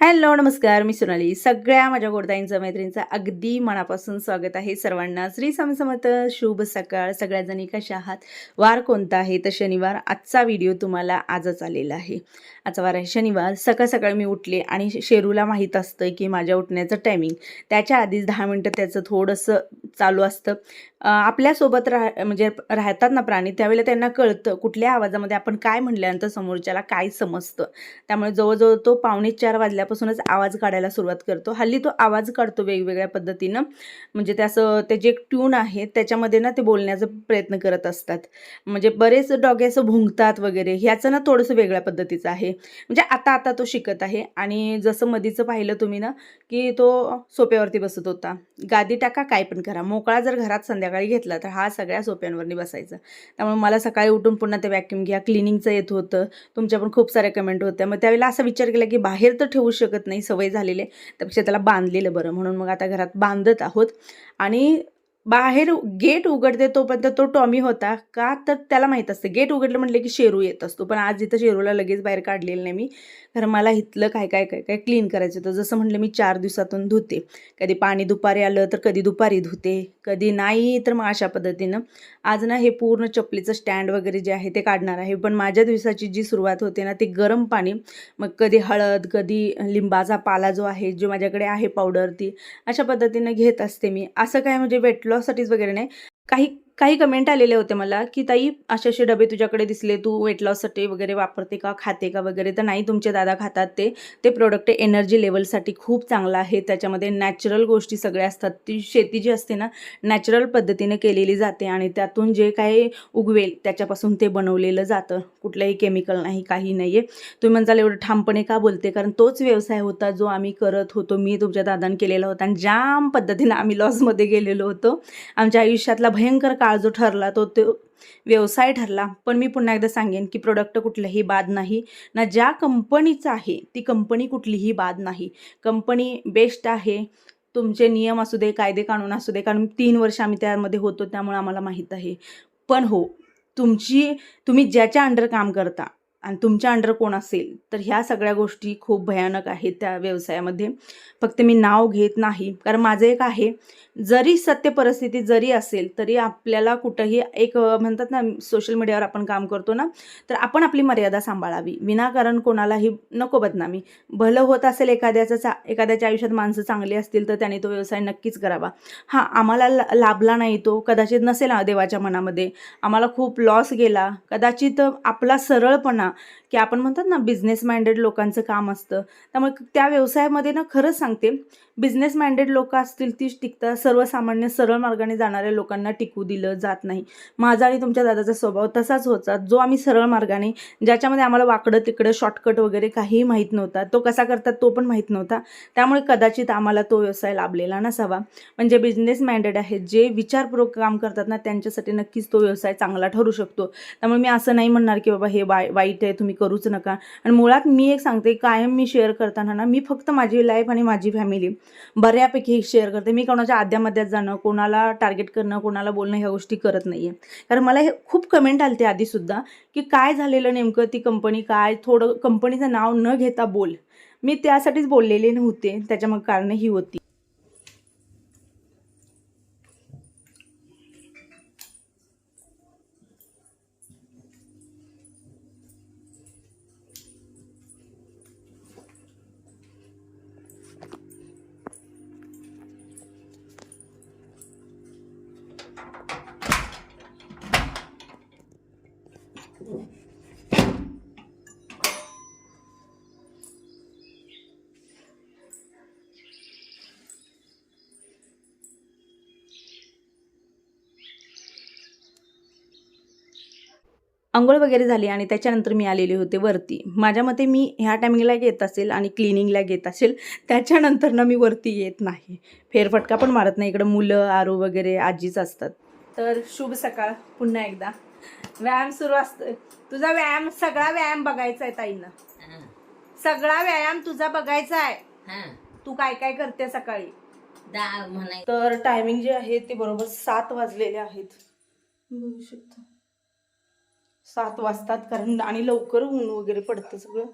Hello नमस्कार मी सोनाली. सगळ्या माझ्या गोडताईंचं मैत्रिणींचं अगदी मनापासून स्वागत आहे सर्वांना. श्री स्वामी समर्थ शुभ सकाळ. सगळ्याजणी कशा आहात? वार कोणता आहे? तर शनिवार आजचा व्हिडिओ तुम्हाला आजच आलेला आहे. आजचा वार आहे शनिवार. सकाळ सकाळ मी उठले आणि शेरूला माहीत असतं की माझ्या उठण्याचं टायमिंग त्याच्या आधीच दहा मिनटं त्याचं थोडंसं चालू असतं. आपल्यासोबत राह म्हणजे राहतात ना प्राणी त्यावेळेला त्यांना कळतं कुठल्या आवाजामध्ये आपण काय म्हणल्यानंतर समोरच्याला काय समजतं. त्यामुळे जवळजवळ तो पावणे चार वाजल्यापासूनच आवाज काढायला सुरुवात करतो. हल्ली तो आवाज काढतो वेगवेगळ्या पद्धतीनं. म्हणजे त्याचं त्याचे एक ट्यून आहे त्याच्यामध्ये ना ते बोलण्याचा प्रयत्न करत असतात. म्हणजे बरेच डॉगे असं भुंकतात वगैरे ह्याचं ना थोडंसं वेगळ्या पद्धतीचं आहे. म्हणजे आता आता तो शिकत आहे. आणि जसं मधीचं पाहिलं तुम्ही ना की तो सोप्यावरती बसत होता. गादी टाका काय पण करा. मोकळा जर घरात संध्याकाळ सकाळी घेतला तर हा सगळ्या सोप्यांवरनी बसायचा. त्यामुळे मला सकाळी उठून पुन्हा ते वॅक्यूम घ्या क्लिनिंगचं येत होतं. तुमच्या पण खूप साऱ्या कमेंट होत्या. मग त्यावेळेला असा विचार केला की बाहेर तर ठेवू शकत नाही सवय झालेली आहे. त्यापेक्षा त्याला बांधलेलं बरं. म्हणून मग आता घरात बांधत आहोत. आणि बाहेर गेट उघडते तोपर्यंत तो टॉमी होता का? तर त्याला माहीत असतं. गेट उघडलं म्हटलं की शेरू येत असतो. पण आज इथं शेरूला लगेच बाहेर काढलेलं नाही मी. कारण मला इथलं काय काय काय काय क्लीन करायचं होतं. जसं म्हटलं मी चार दिवसातून धुते. कधी पाणी दुपारी आलं तर कधी दुपारी धुते. कधी नाही तर मग अशा पद्धतीनं. आज ना हे पूर्ण चपलीचं स्टँड वगैरे जे आहे ते काढणार आहे. पण माझ्या दिवसाची जी सुरुवात होते ना ते गरम पाणी. मग कधी हळद कधी लिंबाचा पाला जो आहे जो माझ्याकडे आहे पावडर ती अशा पद्धतीनं घेत असते मी. असं काय म्हणजे वेट लॉससाठीच वगैरे नाही. काही काही कमेंट आलेले होते मला की ताई असे असे डबे तुझ्याकडे दिसले तू वेट लॉससाठी वगैरे वापरते का खाते का वगैरे? तर नाही तुमचे दादा खातात ते. ते प्रोडक्ट एनर्जी लेवलसाठी खूप चांगलं आहे. त्याच्यामध्ये नॅचरल गोष्टी सगळ्या असतात. ती शेती जी असते ना नॅचरल पद्धतीने केलेली जाते आणि त्यातून जे काही उगवेल त्याच्यापासून ते बनवलेलं जातं. कुठलंही केमिकल नाही काही नाही आहे तुम्ही म्हणताल एवढं ठामपणे का बोलते? कारण तोच व्यवसाय होता जो आम्ही करत होतो. मी तुमच्या दादाने केलेला होता आणि जाम पद्धतीनं आम्ही लॉसमध्ये गेलेलो होतो. आमच्या आयुष्यातला भयंकर काळ जो ठरला तो तो व्यवसाय ठरला. पण मी पुन्हा एकदा सांगेन की प्रोडक्ट कुठलंही बाद नाही. ना ज्या कंपनीचं आहे ती कंपनी कुठलीही बाद नाही. कंपनी बेस्ट आहे. तुमचे नियम असू दे कायदे कानून असू दे कारण तीन वर्ष आम्ही त्यामध्ये होतो त्यामुळे आम्हाला माहीत आहे. पण हो तुमची तुम्ही ज्याच्या अंडर काम करता आणि तुमच्या अंडर कोण असेल तर ह्या सगळ्या गोष्टी खूप भयानक आहेत त्या व्यवसायामध्ये. फक्त मी नाव घेत नाही. कारण माझं एक आहे जरी सत्य परिस्थिती जरी असेल तरी आपल्याला कुठंही एक म्हणतात ना सोशल मीडियावर आपण काम करतो ना तर आपण आपली मर्यादा सांभाळावी. विनाकारण कोणालाही नको बदनामी. भलं होत असेल एखाद्याचं चा एखाद्याच्या आयुष्यात माणसं चांगली असतील तर त्याने तो व्यवसाय नक्कीच करावा. हां आम्हाला ला लाभला नाही तो कदाचित नसेल देवाच्या मनामध्ये. आम्हाला खूप लॉस गेला. कदाचित आपला सरळपणा की आपण म्हणतात ना बिझनेस माइंडेड लोकांचं काम असतं. त्यामुळे त्या व्यवसायामध्ये ना खरंच सांगते बिझनेस माइंडेड लोक असतील तीच टिकतात. सर्वसामान्य सरळ मार्गाने जाणाऱ्या लोकांना टिकू दिलं जात नाही. माझा आणि तुमच्या दादाचा स्वभाव तसाच होता. जो आम्ही सरळ मार्गाने ज्याच्यामध्ये आम्हाला वाकडं तिकडं शॉर्टकट वगैरे काहीही माहीत नव्हता. तो कसा करतात तो पण माहीत नव्हता. त्यामुळे कदाचित आम्हाला तो व्यवसाय लाभलेला नसावा. म्हणजे बिझनेस माइंडेड आहेत जे विचारपूर्वक काम करतात ना त्यांच्यासाठी नक्कीच तो व्यवसाय चांगला ठरू शकतो. त्यामुळे मी असं नाही म्हणणार की बाबा हे वाईट ते तुम्ही करूच नका. आणि मुळात मी एक सांगते कायम मी शेअर करताना ना मी फक्त माझी लाईफ आणि माझी फॅमिली बऱ्यापैकी शेअर करते. मी कोणाच्या आद्यामध्यात जाणं कोणाला टार्गेट करणं कोणाला बोलणं ह्या गोष्टी करत नाही आहे कारण मला हे खूप कमेंट आलते आधीसुद्धा की काय झालेलं नेमकं ती कंपनी काय थोडं कंपनीचं नाव न घेता बोल. मी त्यासाठीच बोललेले नव्हते त्याच्या मग कारणं ही होती. अंघोळ वगैरे झाली आणि त्याच्यानंतर मी आलेले होते वरती. माझ्या मते मी ह्या टायमिंगला येत असेल आणि क्लिनिंगला घेत असेल त्याच्यानंतर ना मी वरती येत नाही. फेरफटका पण मारत नाही. इकडं मुलं आरू वगैरे आजीच असतात. तर शुभ सकाळ. पुन्हा एकदा. व्यायाम सुरू असतो तुझा व्यायाम सगळा व्यायाम बघायचा आहे ताईनं. सगळा व्यायाम तुझा बघायचा आहे. तू काय काय करते सकाळी? तर टायमिंग जे आहे ते बरोबर सात वाजलेले आहेत. बघू शकता. सात वाजतात कारण आणि लवकर ऊन वगैरे पडतं सगळं.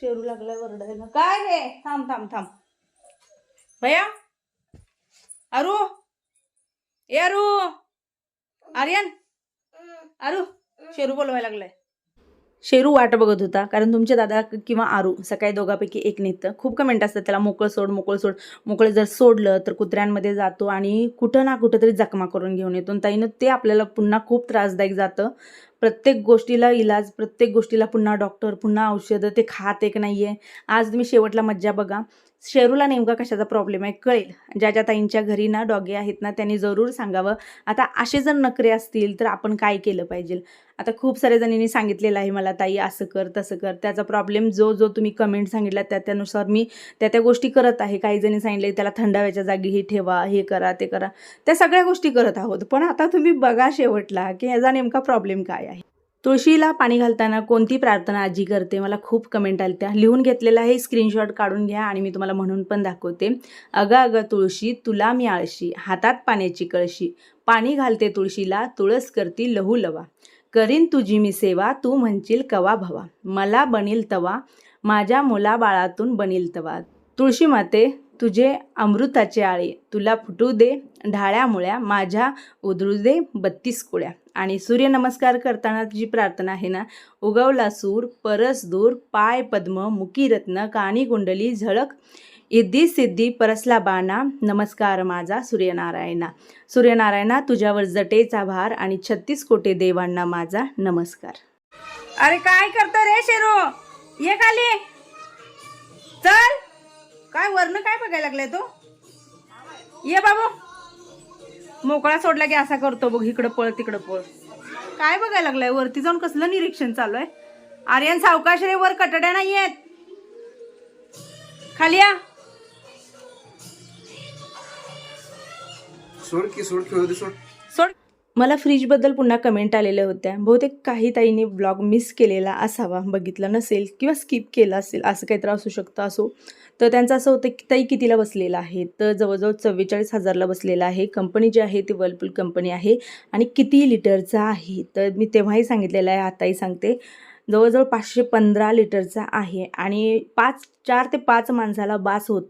शेरू लागलाय वरडायला. काय रे? थांब थांब थांब. भया? अरू? ए अरू? आर्यन? अरू शेरू बोलवायला लागलाय. शेरू वाट बघत होता कारण तुमचे दादा किंवा आरू सकाळी दोघांपैकी एक नेतं. खूप कमेंट असतात त्याला मोकळं सोड मोकळं सोड. मोकळं जर सोडलं तर कुत्र्यांमध्ये जातो आणि कुठं ना कुठं तरी जखमा करून घेऊन येतो. ताईनं ते आपल्याला पुन्हा खूप त्रासदायक जातं. प्रत्येक गोष्टीला इलाज प्रत्येक गोष्टीला पुन्हा डॉक्टर पुन्हा औषधं ते खात एक नाही आहे आज तुम्ही शेवटला मज्जा बघा. शेरूला नेमका कशाचा प्रॉब्लेम आहे कळेल. ज्या ज्या ताईंच्या घरी ना डॉगे आहेत ना त्यांनी जरूर सांगावं. आता असे जर नखरे असतील तर आपण काय केलं पाहिजे? आता खूप साऱ्या जणींनी सांगितलेलं आहे मला ताई असं कर तसं कर. त्याचा प्रॉब्लेम जो जो तुम्ही कमेंट सांगितला त्या त्यानुसार मी त्या त्या गोष्टी करत आहे. काही जणी सांगितले त्याला थंडाव्याच्या जागी हे ठेवा हे करा ते करा. त्या सगळ्या गोष्टी करत आहोत. पण आता तुम्ही बघा शेवटला की ह्याचा नेमका प्रॉब्लेम काय आहे? तुळशीला पाणी घालताना कोणती प्रार्थना आजी करते? मला खूप कमेंट आल्या त्या. लिहून घेतलेला आहे. स्क्रीनशॉट काढून घ्या आणि मी तुम्हाला म्हणून पण दाखवते. अगं अगं तुळशी तुला मी आळशी. हातात पाण्याची कळशी. पाणी घालते तुळशीला तुळस करती लहू लवा. करीन तुझी मी सेवा तू म्हणशील कवा भवा. मला बनील तवा माझ्या मुलाबाळातून बनील तवा. तुळशी माते तुझे अमृताचे आळे तुला फुटू दे ढाळ्यामुळ्या माझ्या उधळू दे बत्तीस कुळ्या आणि सूर्यनमस्कार करताना जी प्रार्थना आहे ना? उगवला सूर परस दूर पाय पद्म मुकी रत्न कानी कुंडली झळक इद्दी सिद्धी परसला बाणा नमस्कार माझा सूर्यनारायणा. सूर्यनारायणा तुझ्यावर जटेचा भार आणि छत्तीस कोटे देवांना माझा नमस्कार. अरे काय करतो रे शेरो? ये खाली. चल. काय वरनं काय बघायला लागलाय तो? ये बाबू. मोकळा सोडला की असा करतो बघ इकडं पळ तिकडं पळ. काय बघायला लागलाय? वरती जाऊन कसलं निरीक्षण चालू आहे? आर्यन सावकाश रे वर कटड्या नाही आहेत. खाली या. सोड की सोड खेळू दे सोड. मला फ्रीजबद्दल पुन्हा कमेंट आलेल्या होत्या. बहुतेक काही ताईंनी ब्लॉग मिस केलेला असावा बघितला नसेल किंवा स्किप केला असेल असं काहीतरी असू शकतं असो. तर त्यांचं असं होतं की ताई कितीला बसलेला आहे? तर जवळजवळ चव्वेचाळीस हजारला बसलेला आहे. कंपनी जी आहे ती वर्लपूल कंपनी आहे आणि किती लिटरचा आहे? तर मी तेव्हाही सांगितलेलं आहे आताही सांगते. जवळजवळ पाचशे पंधरा लिटरचा आहे आणि पाच चार ते पाच माणसाला बास होत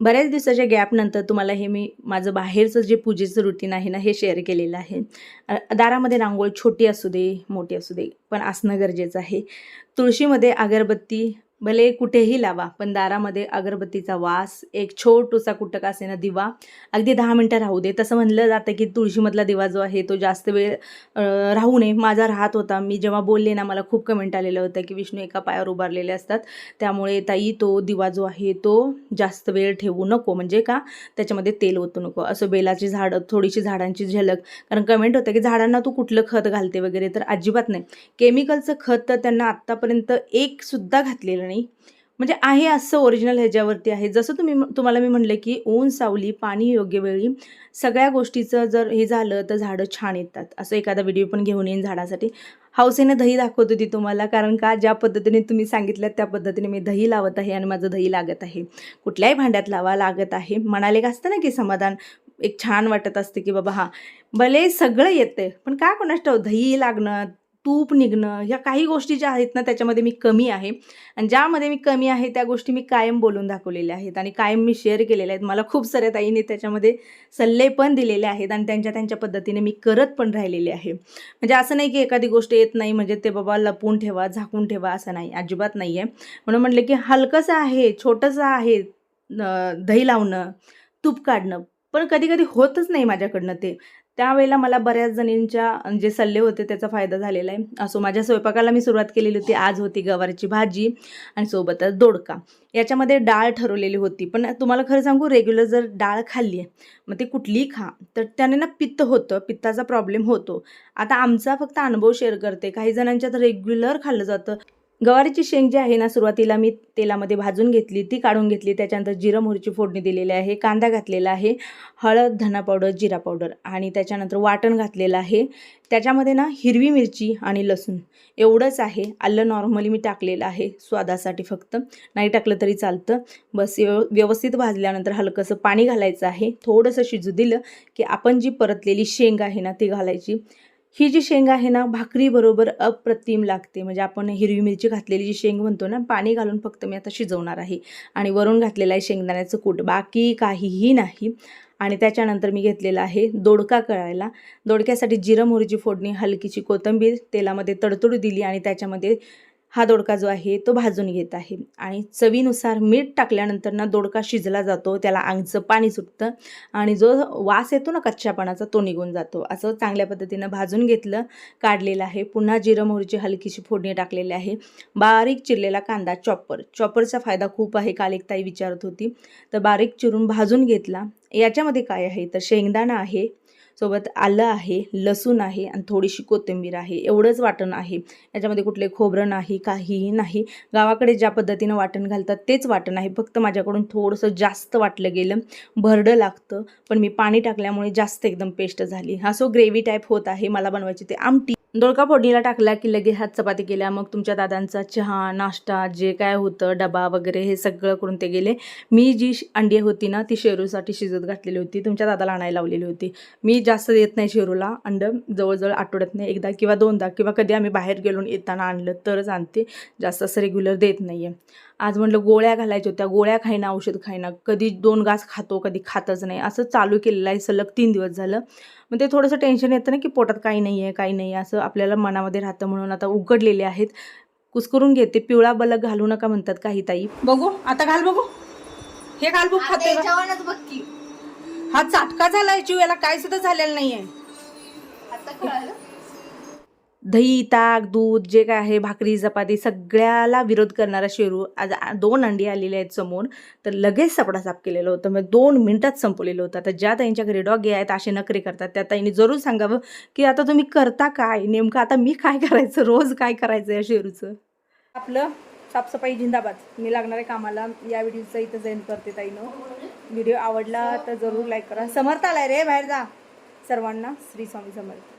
बऱ्याच दिवसाच्या गॅपनंतर तुम्हाला हे मी माझं बाहेरचं जे पूजेचं रुटीन आहे ना हे शेअर केलेलं आहे. दारामध्ये रांगोळ छोटी असू दे मोठी असू दे पण असणं गरजेचं आहे. तुळशीमध्ये अगरबत्ती भले कुठेही लावा पण दारामध्ये अगरबत्तीचा वास एक छोटूसा कुटक असेना दिवा अगदी दहा मिनटं राहू दे. तसं म्हणलं जातं की तुळशीमधला दिवा जो आहे तो जास्त वेळ राहू नये. माझा राहत होता. मी जेव्हा बोलले ना मला खूप कमेंट आलेलं होतं की विष्णू एका पायावर उभारलेले असतात. त्यामुळे ताई तो दिवा जो आहे तो जास्त वेळ ठेवू नको. म्हणजे का? त्याच्यामध्ये तेल ओतू नको. असं बेलाची झाडं थोडीशी झाडांची झलक. कारण कमेंट होतं की झाडांना तू कुठलं खत घालते वगैरे तर अजिबात नाही. केमिकलचं खत तर त्यांना आत्तापर्यंत एकसुद्धा घातलेलं नाही. म्हणजे आहे असं ओरिजिनल ह्याच्यावरती आहे. जसं तुम्ही तुम्हाला मी म्हणलं की ऊन सावली पाणी योग्य वेळी सगळ्या गोष्टीचं जर हे झालं तर झाडं छान येतात. असं एखादा व्हिडिओ पण घेऊन येईन झाडासाठी. हौसेने दही दाखवत होती तुम्हाला कारण का ज्या पद्धतीने तुम्ही सांगितलं त्या पद्धतीने मी दही लावत आहे आणि माझं दही लागत आहे. कुठल्याही भांड्यात लावा लागत आहे. म्हणाले का असतं ना की समाधान एक छान वाटत असते की बाबा हां भले सगळं येते पण का कोणास ठाऊक दही लागणं तूप निघणं ह्या काही गोष्टी ज्या आहेत ना त्याच्यामध्ये मी कमी आहे. आणि ज्यामध्ये मी कमी आहे त्या गोष्टी मी कायम बोलून दाखवलेल्या आहेत आणि कायम मी शेअर केलेल्या आहेत. मला खूप साऱ्या ताईंनी त्याच्यामध्ये सल्ले पण दिलेले आहेत आणि त्यांच्या त्यांच्या पद्धतीने मी करत पण राहिलेले आहे. म्हणजे असं नाही की एखादी गोष्ट येत नाही म्हणजे ते बाबा लपून ठेवा झाकून ठेवा असं नाही अजिबात नाही आहे म्हणून म्हटलं की हलकंसं आहे छोटंसं आहे दही लावणं तूप काढणं पण कधी कधी होतच नाही माझ्याकडनं ते. त्यावेळेला मला बऱ्याच जणींच्या जे सल्ले होते त्याचा फायदा झालेला आहे. असो माझ्या स्वयंपाकाला मी सुरुवात केलेली होती. आज होती गवारीची भाजी आणि सोबतच दोडका. याच्यामध्ये डाळ ठरवलेली होती. पण तुम्हाला खरं सांगू रेग्युलर जर डाळ खाल्ली मग ती कुठलीही खा. तर त्याने ना पित्त होतं पित्ताचा प्रॉब्लेम होतो. आता आमचा फक्त अनुभव शेअर करते. काही जणांच्या तर रेग्युलर खाल्लं जातं. गवारीची शेंग जी आहे ना सुरुवातीला मी तेलामध्ये भाजून घेतली ती काढून घेतली. त्याच्यानंतर जिरं मोहरीची फोडणी दिलेली आहे कांदा घातलेला आहे हळद धना पावडर जिरा पावडर आणि त्याच्यानंतर वाटण घातलेलं आहे. त्याच्यामध्ये ना हिरवी मिरची आणि लसूण एवढंच आहे. आलं नॉर्मली मी टाकलेलं आहे स्वादासाठी फक्त. नाही टाकलं तरी चालतं. बस व्यव व्यवस्थित भाजल्यानंतर हलकंसं पाणी घालायचं आहे. थोडंसं शिजू दिलं की आपण जी परतलेली शेंग आहे ना ती घालायची. ही जी शेंग आहे ना भाकरीबरोबर अप्रतिम लागते. म्हणजे आपण हिरवी मिरची घातलेली जी शेंग म्हणतो ना पाणी घालून फक्त मी आता शिजवणार आहे. आणि वरून घातलेलं आहे शेंगदाण्याचं कूट. बाकी काहीही नाही. आणि त्याच्यानंतर मी घेतलेला आहे दोडका कळायला दोडक्यासाठी जिरं मोहरीची फोडणी हलकीची कोथिंबीर तेलामध्ये तडतोड दिली आणि त्याच्यामध्ये हा दोडका जो आहे तो भाजून घेत आहे. आणि चवीनुसार मीठ टाकल्यानंतर ना दोडका शिजला जातो त्याला आंगचं पाणी सुटतं आणि जो वास येतो ना कच्च्यापणाचा तो निघून जातो. असं चांगल्या पद्धतीनं भाजून घेतलं काढलेलं आहे. पुन्हा जिरं मोहरीची हलकीशी फोडणी टाकलेली आहे. बारीक चिरलेला कांदा चॉपर. चॉपरचा फायदा खूप आहे काल एक ताई विचारत होती. तर बारीक चिरून भाजून घेतला. याच्यामध्ये काय आहे? तर शेंगदाणा आहे सोबत आलं आहे लसूण आहे आणि थोडीशी कोथिंबीर आहे. एवढंच वाटण आहे. याच्यामध्ये कुठले खोबरं नाही काहीही नाही. गावाकडे ज्या पद्धतीनं वाटण घालतात तेच वाटण आहे. फक्त माझ्याकडून थोडंसं जास्त वाटलं गेलं. भरडं लागतं. पण मी पाणी टाकल्यामुळे जास्त एकदम पेस्ट झाली. हा सो ग्रेव्ही टाईप होत आहे. मला बनवायची ते आमटी. दोडका फोडणीला टाकला की लगे हात चपाती केल्या. मग तुमच्या दादांचा चहा नाश्ता जे काय होतं डबा वगैरे हे सगळं करून ते गेले. मी जी अंडी होती ना ती शेरूसाठी शिजत घातलेली होती. तुमच्या दादाला आणायला लावलेली होती. मी जास्त देत नाही शेरूला. अंड जवळजवळ आठवड्यात नाही एकदा किंवा दोनदा किंवा कधी आम्ही बाहेर गेलो आणि येताना आणलं तरच आणते. जास्त असं रेग्युलर देत नाही आहे आज म्हटलं गोळ्या घालायच्या होत्या. गोळ्या खाईना औषध खाईना. कधी दोन घास खातो कधी खातच नाही. असं चालू केलेलं आहे. सलग तीन दिवस झालं. मग ते थोडंसं टेन्शन येतं ना की पोटात काही नाही आहे काही नाही आहे असं आपल्याला मनामध्ये राहतं म्हणून आता उघडलेले आहेत. कुसकरून घेते पिवळा बलक घालू नका म्हणतात काही ताई. बघू आता घाल बघू. हे घाल बघ खाते का? हा चाटका झालाय जीव याला काय सुद्धा झालेलं नाहीये. आता कळालं? दही ताक दूध जे काय आहे भाकरी चपाती सगळ्याला विरोध करणारा शेरू. आज दोन अंडी आलेले आहेत समोर. तर लगेच सपडा साफ केलेलं होतं. मग दोन मिनटात संपवलेलं होतं. आता ज्या ताईंच्या घरी डॉगे आहेत असे नखरे करतात. त्या ताईंनी जरूर सांगावं की आता तुम्ही करता काय? नेमकं आता मी काय करायचं? रोज काय करायचं या शेरूचं? आपलं साफसफाई जिंदाबाद. मी लागणाऱ्या कामाला या व्हिडिओचा इथं जैन करते ताईनं. व्हिडिओ आवडला तर जरूर लाईक करा. समर्थ आलाय रे बाहेर जा. सर्वांना श्री स्वामी समर्थ.